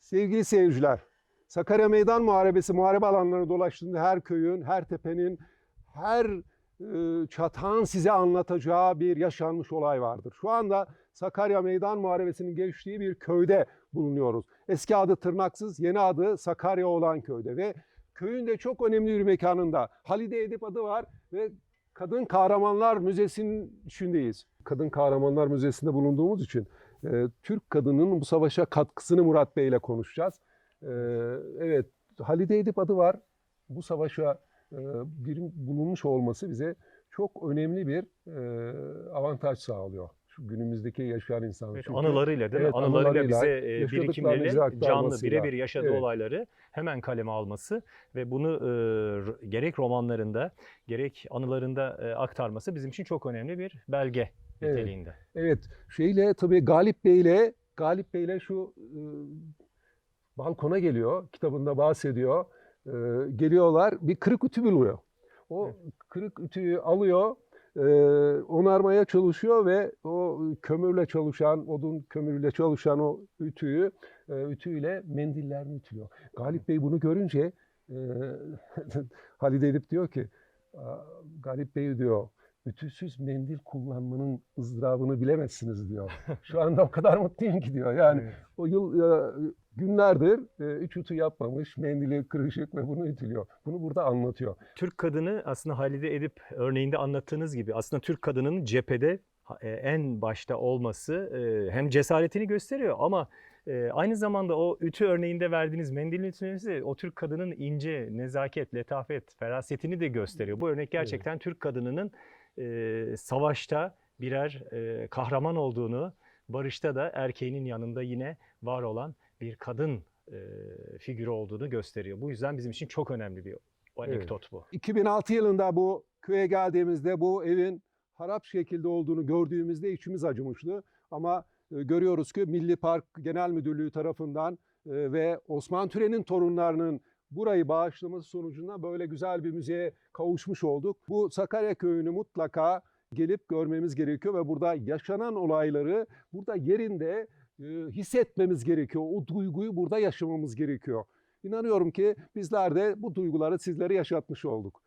Sevgili seyirciler, Sakarya Meydan Muharebesi muharebe alanlarını dolaştığında her köyün, her tepenin, her e, çatağın size anlatacağı bir yaşanmış olay vardır. Şu anda Sakarya Meydan Muharebesi'nin geçtiği bir köyde bulunuyoruz. Eski adı Tırnaksız, yeni adı Sakarya olan köyde ve köyün de çok önemli bir mekanında. Halide Edip adı var ve Kadın Kahramanlar Müzesi'nin içindeyiz. Kadın Kahramanlar Müzesi'nde bulunduğumuz için e, Türk kadının bu savaşa katkısını Murat Bey ile konuşacağız. E, evet, Halide Edip adı var. Bu savaşa e, bir bulunmuş olması bize çok önemli bir e, avantaj sağlıyor. Şu günümüzdeki yaşayan insan. Evet, Çünkü- anılarıyla değil mi? Evet, Anılarıyla, anılarıyla, bize e, birikimlerini canlı birebir yaşadığı Evet. olayları hemen kaleme alması ve bunu e, gerek romanlarında gerek anılarında e, aktarması bizim için çok önemli bir belge Evet. niteliğinde. Evet, şeyle tabii Galip Bey'le Galip Bey'le şu e, balkona geliyor, kitabında bahsediyor. E, geliyorlar, bir kırık ütü buluyor. O kırık ütüyü alıyor, onarmaya çalışıyor ve o kömürle çalışan, odun kömürüyle çalışan o ütüyü, ütüyle mendillerini ütülüyor. Galip Bey bunu görünce Halide Edip diyor ki, "Aa, Galip Bey diyor, ütüsüz mendil kullanmanın ızdırabını bilemezsiniz diyor. Şu anda o kadar mutluyum ki diyor. Yani Evet. o yıl e, günlerdir e, üç ütü yapmamış, mendili kırışık ve bunu ütülüyor. Bunu burada anlatıyor. Türk kadını aslında Halide Edip örneğinde anlattığınız gibi aslında Türk kadının cephede e, en başta olması hem cesaretini gösteriyor ama aynı zamanda o ütü örneğinde verdiğiniz mendilin ütülemesi o Türk kadının ince, nezaket, letafet, ferasetini de gösteriyor. Bu örnek gerçekten Türk kadınının e, savaşta birer e, kahraman olduğunu, barışta da erkeğinin yanında yine var olan bir kadın e, figürü olduğunu gösteriyor. Bu yüzden bizim için çok önemli bir anekdot bu. 2006 yılında bu köye geldiğimizde bu evin harap şekilde olduğunu gördüğümüzde içimiz acımıştı. Ama e, görüyoruz ki Milli Park Genel Müdürlüğü tarafından e, ve Osman Türen'in torunlarının burayı bağışlaması sonucunda böyle güzel bir müzeye kavuşmuş olduk. Bu Sakarya Köyü'nü mutlaka gelip görmemiz gerekiyor ve burada yaşanan olayları burada yerinde e, hissetmemiz gerekiyor. O duyguyu burada yaşamamız gerekiyor. İnanıyorum ki bizler de bu duyguları sizlere yaşatmış olduk.